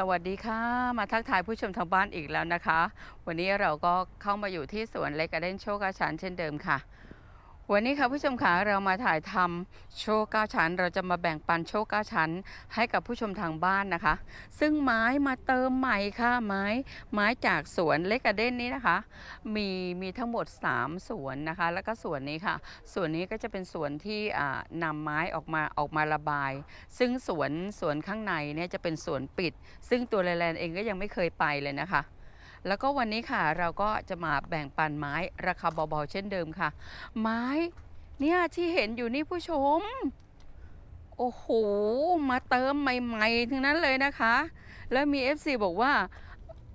สวัสดีค่ะ มาทักทายผู้ชมทางบ้านอีกแล้วนะคะ วันนี้เราก็เข้ามาอยู่ที่สวนเล็กกระเด้นโชคอาชันเช่นเดิมค่ะ วันนี้ค่ะผู้ชมคะเรามาถ่ายทำโชคเก้าชั้น เราจะมาแบ่งปันโชคเก้าชั้น ให้กับผู้ชมทางบ้านนะคะ ซึ่งไม้มาเติมใหม่ค่ะไม้ไม้จากสวนเลกกระเด้นนี้นะคะ มีมีทั้งหมด 3 สวนนะคะ แล้วก็สวนนี้ค่ะสวนนี้ก็จะเป็นสวนที่อ่านำไม้ออกมาออกมาระบาย ซึ่งสวนสวนข้างในเนี่ยจะเป็นสวนปิด ซึ่งตัวแลนเองก็ยังไม่เคยไปเลยนะคะ แล้วก็วันนี้ค่ะเราก็จะมาแบ่งปันไม้ราคาเบาๆเช่นเดิมค่ะ ไม้เนี่ยที่เห็นอยู่นี่ผู้ชม โอ้โห มาเติมใหม่ๆทั้งนั้นเลยนะคะ แล้วมี FC บอกว่า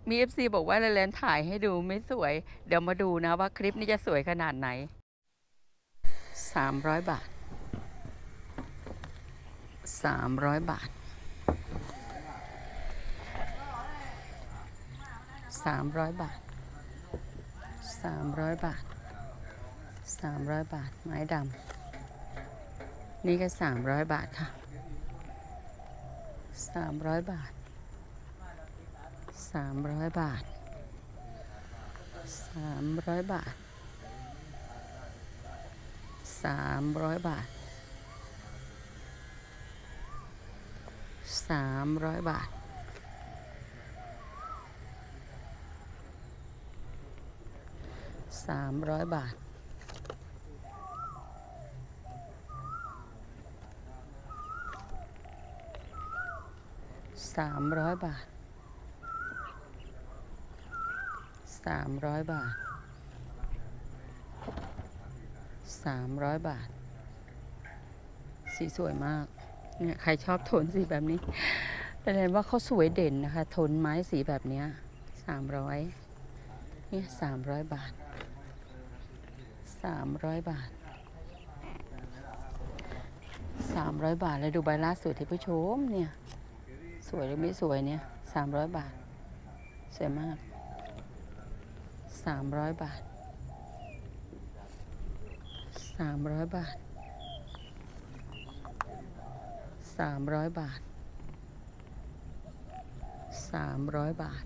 มี FC บอกว่าแลนถ่ายให้ดูไม่สวย เดี๋ยวมาดูนะว่าคลิปนี้จะสวยขนาดไหน 300 บาท 300 บาท 300 บาท 300 บาท 300 บาท ไม้ดำนี่ก็ 300 บาทค่ะ 300 บาท 300 บาท 300 บาท 300 บาท 300 บาท 300บาท300บาท300บาท300บาท สีสวยมาก เนี่ย ใครชอบโทนสีแบบนี้แต่เห็นว่าเขาสวยเด่นนะคะ โทนไม้สีแบบเนี้ย300เนี่ย300บาท สามร้อยบาทสามร้อยบาทเลยดูใบล่าสุดที่ผู้ชมเนี่ย สวยหรือไม่สวยเนี่ยสามร้อยบาท สวยมากสามร้อยบาทสามร้อยบาทสามร้อยบาทสามร้อยบาท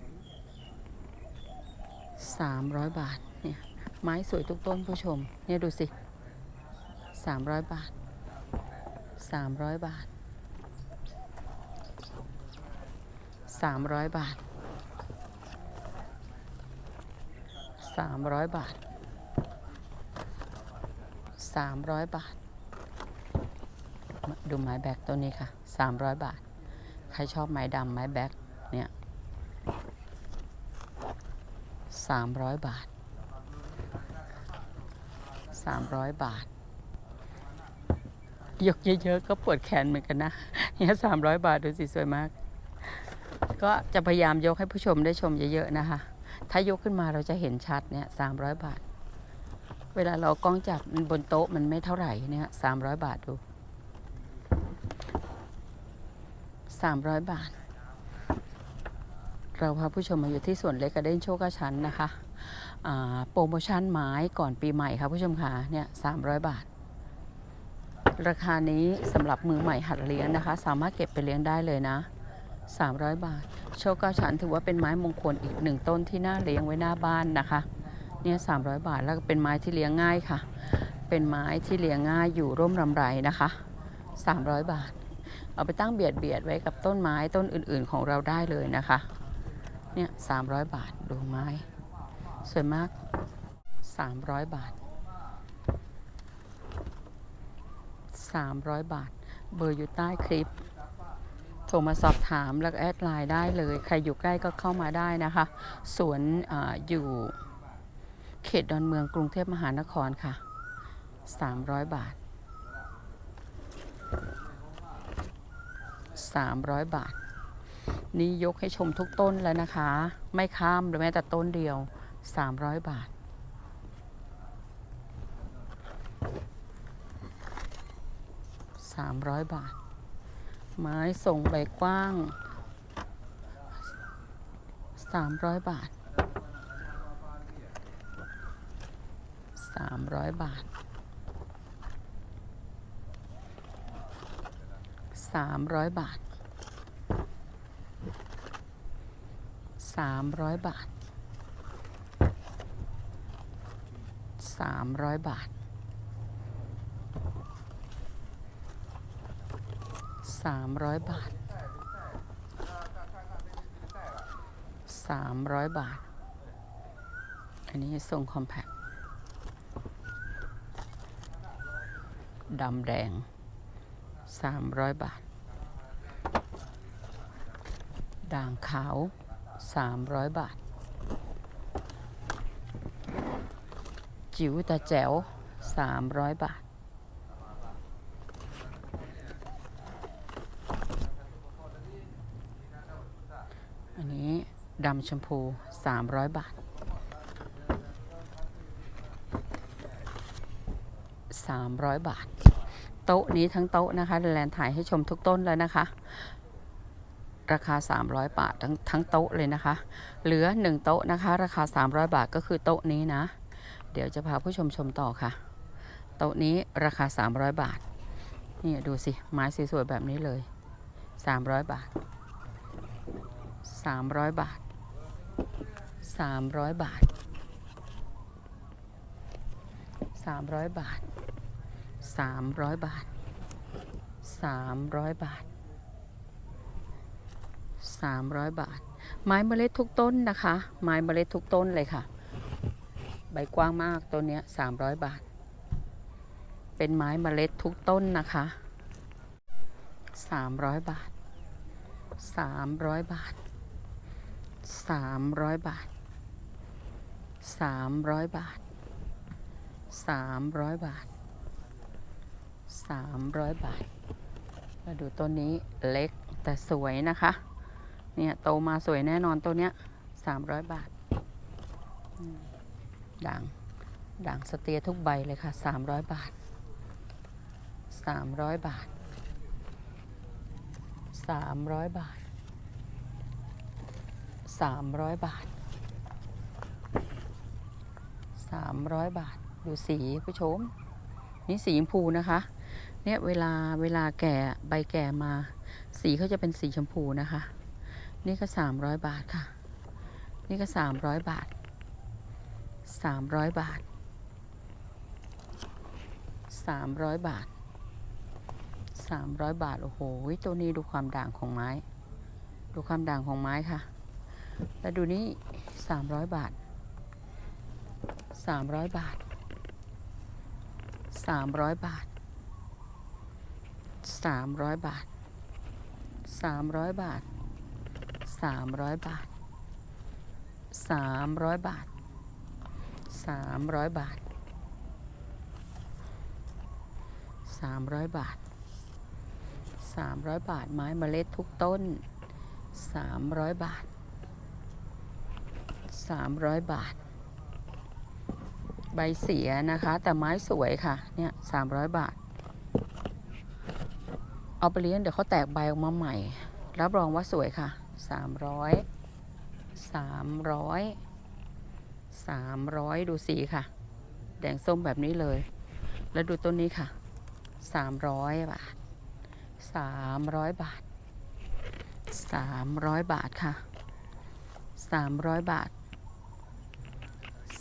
สามบาทเนี่ย ไม้สวยทุกต้นผู้ชม เนี่ยดูสิ 300 บาท 300 บาท 300 บาท 300 บาท 300 บาท ดูไม้แบกตัวนี้ค่ะ 300 บาท ใครชอบไม้ดำไม้แบกเนี่ย300 บาท 300 บาท ยกเยอะๆก็ปวดแขนเหมือนกันนะเนี่ย300บาทดูสิสวยมาก ก็จะพยายามยกให้ผู้ชมได้ชมเยอะๆนะคะ ถ้ายกขึ้นมาเราจะเห็นชัดเนี่ย300บาท เวลาเรากล้องจับบนโต๊ะมันไม่เท่าไหร่เนี่ย300บาทดู300บาท เราพาผู้ชมมาอยู่ที่สวนเล็กกระเด้นโชคกระชันนะคะ โปรโมชั่นไม้ก่อนปีใหม่ค่ะผู้ชมค่ะเนี่ย300บาท ราคานี้สำหรับมือใหม่หัดเลี้ยงนะคะ สามารถเก็บไปเลี้ยงได้เลยนะ 300 บาท โชคเก้าชั้นถือว่าเป็นไม้มงคลอีกหนึ่งต้นที่น่าเลี้ยงไว้หน้าบ้านนะคะเนี่ย300บาทแล้วก็เป็นไม้ที่เลี้ยงง่ายค่ะ เป็นไม้ที่เลี้ยงง่ายอยู่ร่มรำไรนะคะ 300 บาท เอาไปตั้งเบียดเบียดไว้กับต้นไม้ต้นอื่นๆของเราได้เลยนะคะ เนี่ย300บาทดูไม้ สวยมาก 300 บาท 300 บาท เบอร์อยู่ใต้คลิป โทรมาสอบถามแล้วแอดไลน์ได้เลย ใครอยู่ใกล้ก็เข้ามาได้นะคะ สวนออยู่เขตดอนเมืองกรุงเทพมหานครค่ะ 300 บาท 300 บาท นี่ยกให้ชมทุกต้นแล้วนะคะ ไม่ข้ามหรือแม้แต่ต้นเดียว 300 บาท 300 บาท ไม้ส่งใบกว้าง 300 บาท 300 บาท 300 บาทสามร้อยบาท 300 บาท 300 บาท 300 บาท อันนี้ส่งคอมแพคดำแดง 300 บาท ด่างขาว 300 บาท จิ๋วต่แจ๋วสามร้อยบาท อันนี้ดำชมพูสามร้อยบาทสามร้อยบาท โต๊ะนี้ทั้งโต๊ะนะคะแลนถ่ายให้ชมทุกต้นเลยนะคะ ราคา 300 บาททั้งทั้งโต๊ะเลยนะคะ เหลือ 1 โต๊ะนะคะ ราคา 300 บาทก็คือโต๊ะนี้นะ เดี๋ยวจะพาผู้ชมชมต่อค่ะ โต๊ะนี้ราคา 300 บาท นี่ดูสิ ไม้สวยๆแบบนี้เลย 300 บาท 300 บาท 300 บาท 300 บาท 300 บาท 300 บาท 300 บาท ไม้เมล็ดทุกต้นนะคะ ไม้เมล็ดทุกต้นเลยค่ะ ใบกว้างมากต้นเนี้ย300บาท เป็นไม้เมล็ดทุกต้นนะคะ300บาท300บาท300บาท300บาท300บาท300บาท มาดูต้นนี้เล็กแต่สวยนะคะ เนี่ยโตมาสวยแน่นอนตัวเนี้ย300บาท อืม ด่างด่างสเตียทุกใบเลยค่ะ 300 บาท 300 บาท 300 บาท 300 บาท 300 บาท ดูสีผู้ชม นี่สีชมพูนะคะ เนี่ยเวลาเวลาแก่ใบแก่มา สีเขาจะเป็นสีชมพูนะคะ นี่ก็ 300 บาทค่ะ นี่ก็ 300 บาท 300 บาท 300 บาท 300 บาท โอ้โห ตัวนี้ดูความด่างของไม้ ดูความด่างของไม้ค่ะ แล้วดูนี่ 300 บาท 300 บาท 300 บาท 300 บาท 300 บาท 300 บาท 300 บาท 300บาท300บาท300บาทไม้เมล็ดทุกต้น300บาท300บาท ใบเสียนะคะ แต่ไม้สวยค่ะ เนี่ย300บาท เอาไปเลี้ยงเดี๋ยวเขาแตกใบออกมาใหม่ รับรองว่าสวยค่ะ300 300 300 ดูสีค่ะ แดงส้มแบบนี้เลย แล้วดูต้นนี้ค่ะ 300 บาท 300 บาท 300 บาทค่ะ 300 บาท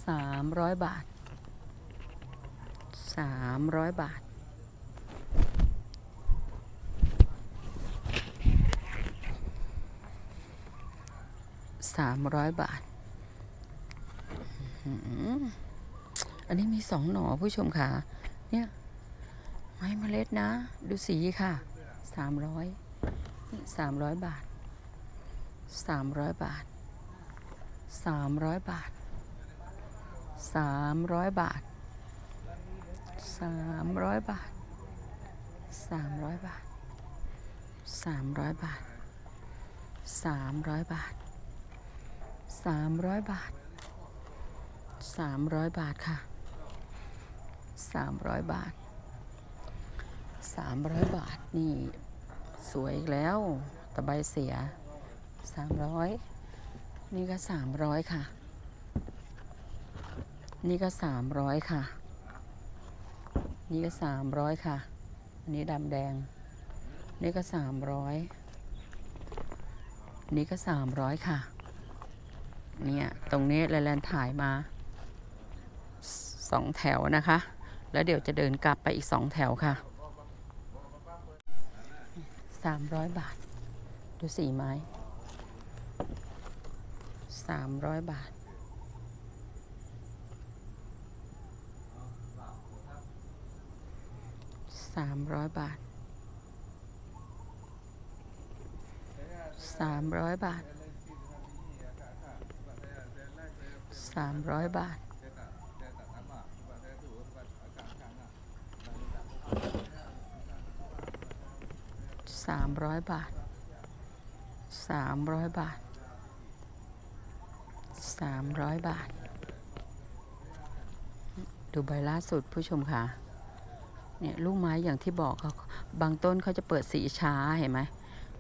300 บาท 300 บาท300บาทอื้อหือ อันนี้มีสองหน่อผู้ชมค่ะ เนี่ย ไม้เมล็ดนะ ดูสีค่ะสามร้อยสามร้อยบาทสามร้อยบาทสามร้อยบาทสามร้อยบาทสามร้อยบาทสามร้อยบาทสามร้อยบาทสามร้อยบาทสามร้อยบาท 300 บาทค่ะ 300 บาท 300 บาทนี่สวยอีกแล้วตะใบเสีย 300 นี่ก็ 300 ค่ะ นี่ก็ 300 ค่ะ นี่ก็ 300 ค่ะ อันนี้ดำแดง นี่ก็ 300 นี่ก็ 300 ค่ะเนี่ย ตรงนี้แลนถ่ายมา สองแถวนะคะ แล้วเดี๋ยวจะเดินกลับไปอีกสองแถวค่ะสามร้อยบาท ดูสี่ไม้สามร้อยบาท สามร้อยบาท สามร้อยบาท สามร้อยบาท สามร้อยบาทสามร้อยบาทสามร้อยบาท ดูใบล่าสุดผู้ชมค่ะ เนี่ยลูกไม้อย่างที่บอกเขาบางต้นเขาจะเปิดสีช้าเห็นไหม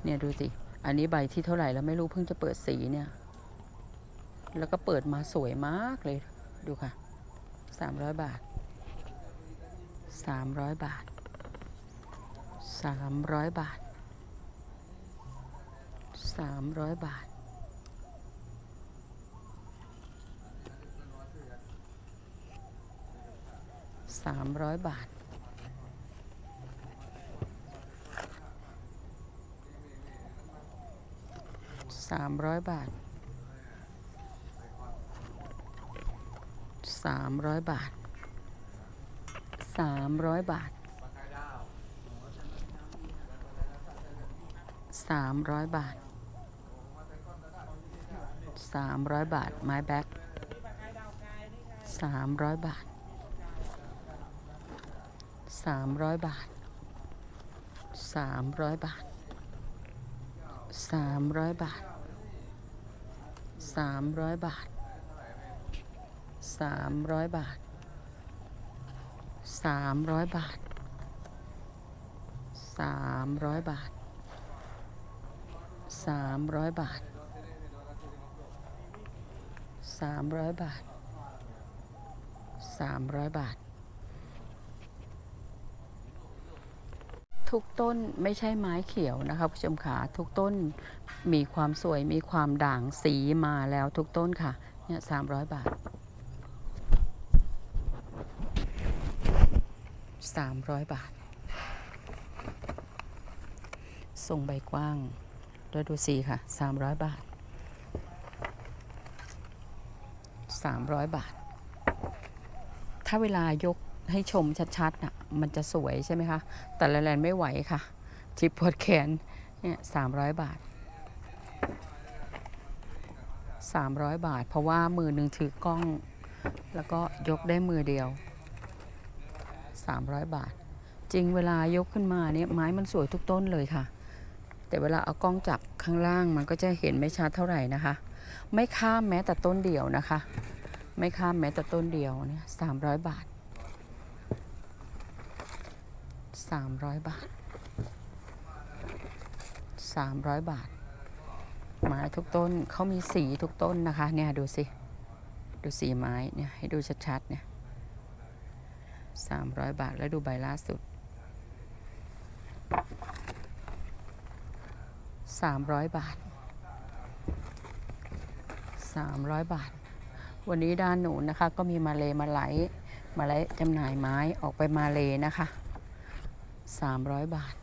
เนี่ยดูสิ อันนี้ใบที่เท่าไหร่แล้วไม่รู้เพิ่งจะเปิดสีเนี่ย แล้วก็เปิดมาสวยมากเลย ดูค่ะสามร้อยบาทสามร้อยบาทสามร้อยบาท สามร้อยบาท สามร้อยบาท สามร้อยบาท สามร้อยบาท สามร้อยบาทสามร้อยบาท สามร้อยบาท ไม้แบ็คสามร้อยบาทสามร้อยบาทสามร้อยบาทสามร้อยบาทสามร้อยบาทสามร้อยบาทสามร้อยบาทสามร้อยบาทสามร้อยบาท สามร้อยบาทสามร้อยบาท ทุกต้นไม่ใช่ไม้เขียวนะคะผู้ชมขาทุกต้นมีความสวยมีความด่างสีมาแล้วทุกต้นค่ะเนี่ยสามร้อยบาทสามร้อยบาท ทรงใบกว้างด้วยดูสีค่ะสามร้อยบาท สามร้อยบาท ถ้าเวลายกให้ชมชัดๆน่ะมันจะสวยใช่ไหมคะ แต่ละแลนไม่ไหวค่ะจิบปวดแขนเนี่ยสามร้อยบาทสามร้อยบาท เพราะว่ามือหนึ่งถือกล้อง แล้วก็ยกได้มือเดียวสามร้อยบาท จริงเวลายกขึ้นมาเนี่ยไม้มันสวยทุกต้นเลยค่ะ แต่เวลาเอากล้องจับข้างล่างมันก็จะเห็นไม่ชัดเท่าไหร่นะคะ ไม่ข้ามแม้แต่ต้นเดียวนะคะ ไม่ข้ามแม้แต่ต้นเดียวเนี่ยสามร้อยบาทสามร้อยบาทสามร้อยบาท ไม้ทุกต้นเขามีสีทุกต้นนะคะ เนี่ยดูสิ ดูสีไม้เนี่ยให้ดูชัดๆเนี่ยสามร้อยบาทแล้วดูใบล่าสุดสามร้อยบาทสามร้อยบาท วันนี้ด้านหนูนะคะ ก็มีมาเลมาไหลมาไหลจำหน่ายไม้ออกไปมาเลนะคะสามร้อยบาท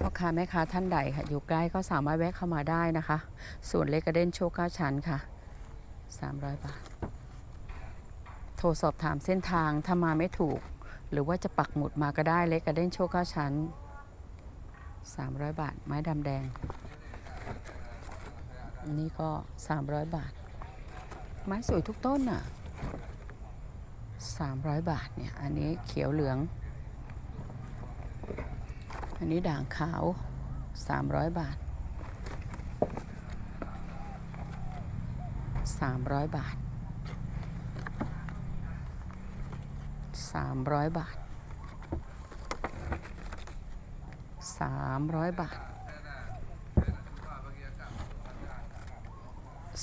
พ่อค้าแม่ค้าท่านใดค่ะ อยู่ใกล้ก็สามารถแวะเข้ามาได้นะคะ ส่วนเลกกระเด้นโชคเก้าชั้นค่ะสามร้อยบาท โทรสอบถามเส้นทางถ้ามาไม่ถูก หรือว่าจะปักหมุดมาก็ได้เลกกระเด้นโชคเก้าชั้นสามร้อยบาท ไม้ดำแดงอันนี้ก็สามร้อยบาท ไม้สวยทุกต้นอะ300 บาทเนี่ย อันนี้เขียวเหลือง อันนี้ด่างขาว 300 บาท 300 บาท 300 บาท 300 บาท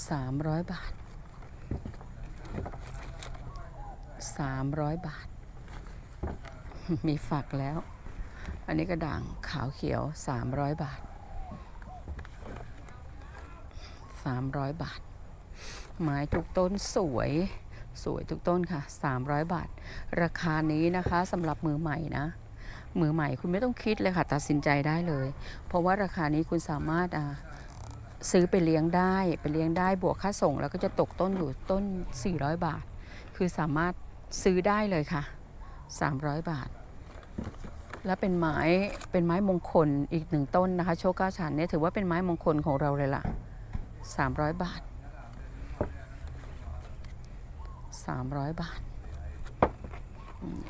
300 บาท สามร้อยบาท มีฝักแล้ว อันนี้กระด่างขาวเขียวสามร้อยบาทสามร้อยบาท ไม้ทุกต้นสวยสวยทุกต้นค่ะ 300 บาท ราคานี้นะคะสำหรับมือใหม่นะ มือใหม่คุณไม่ต้องคิดเลยค่ะ ตัดสินใจได้เลย เพราะว่าราคานี้คุณสามารถซื้อไปเลี้ยงได้ ไปเลี้ยงได้บวกค่าส่ง แล้วก็จะตกต้นอยู่ต้น 400 บาท คือสามารถ ซื้อได้เลยค่ะ 300 บาท และเป็นไม้เป็นไม้มงคลอีกหนึ่งต้นนะคะ โชก้าชันเนี่ยถือว่าเป็นไม้มงคลของเราเลยล่ะ 300 บาท 300 บาท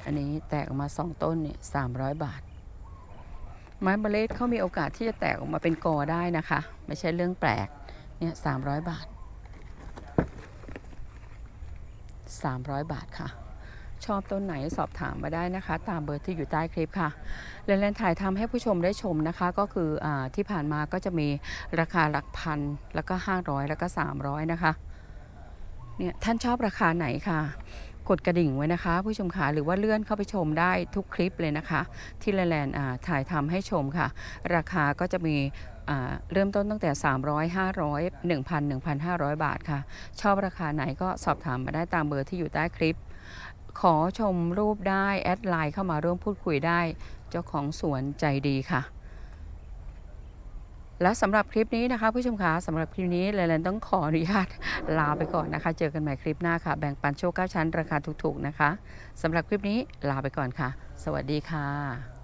อันนี้แตกออกมาสองต้นเนี่ย300 บาท ไม้เมล็ดเขามีโอกาสที่จะแตกออกมาเป็นกอได้นะคะ ไม่ใช่เรื่องแปลกเนี่ย300 บาท 300 บาทค่ะ ชอบต้นไหนสอบถามมาได้นะคะ ตามเบอร์ที่อยู่ใต้คลิปค่ะเลนเลนถ่ายทำให้ผู้ชมได้ชมนะคะ ก็คืออที่ผ่านมาก็จะมีราคาหลักพัน แล้วก็ 500 แล้วก็ 300 นะคะเนี่ยท่านชอบราคาไหนค่ะกดกระดิ่งไว้นะคะ ผู้ชมค่ะหรือว่าเลื่อนเข้าไปชมได้ทุกคลิปเลยนะคะ ที่แลนแลนถ่ายทำให้ชมค่ะ ราคาก็จะมีเริ่มต้นตั้งแต่ 300 500 1,000 1,500 บาทค่ะ ชอบราคาไหนก็สอบถามมาได้ตามเบอร์ที่อยู่ใต้คลิป ขอชมรูปได้แอดไลน์เข้ามาร่วมพูดคุยได้ เจ้าของสวนใจดีค่ะ และสำหรับคลิปนี้นะคะ ผู้ชมคะสำหรับคลิปนี้เลนต้องขออนุญาตลาไปก่อนนะคะ เจอกันใหม่คลิปหน้าค่ะ แบ่งปันโชคเก้าชั้นราคาถูกๆนะคะสำหรับคลิปนี้ลาไปก่อนค่ะ สวัสดีค่ะ